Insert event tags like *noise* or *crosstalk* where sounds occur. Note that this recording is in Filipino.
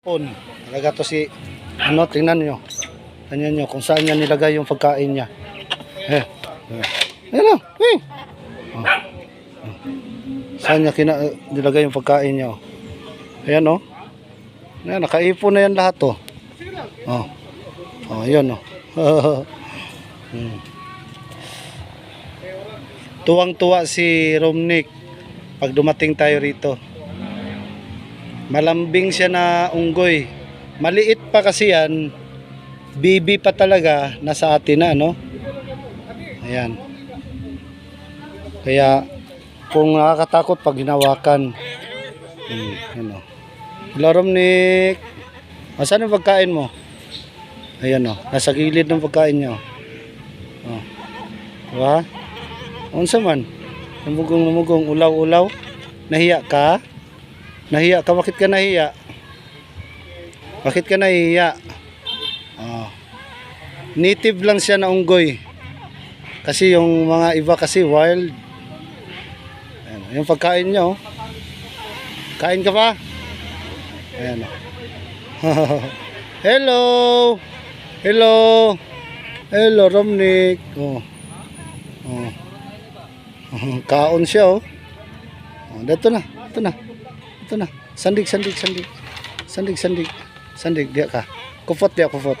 Pon. Talaga to si ano, tingnan nyo. Tingnan nyo kung saan niya nilagay yung pagkain niya. Eh. eh. Ayan o. Eh. Oh. Oh. Saan niya kina nilagay yung pagkain niya. oh. Ayan o. Ayan, nakaipon na yan lahat o. Oh. Oh, ayan o. *laughs* hmm. Tuwang-tuwa si Romnick pag dumating tayo rito. Malambing siya na unggoy. Maliit pa kasi yan. Bibi pa talaga. Nasa atin na, no? Ayan. Kaya, kung nakakatakot pag hinawakan. Ano. O, saan yung pagkain mo? Ayan, o. Nasa gilid ng pagkain niya, o. O. Diba? Unsa man? Namugong, namugong, ulaw-ulaw. Nahiya ka? Nahiya ka? Bakit ka nahiya? Bakit ka nahiya? Oh. Native lang siya na unggoy. Kasi yung mga iba kasi wild. Ayan, yung pagkain niya oh. Kain ka pa? Ayan oh. *laughs* Hello! Hello! Hello, Romnick. Oh. Oh. *laughs* Kaon siya oh. Oh, dito na, dito na. Ito na. Sandig, sandig, sandig. Sandig, sandig. Sandig, diya ka. Kufot diya, kufot.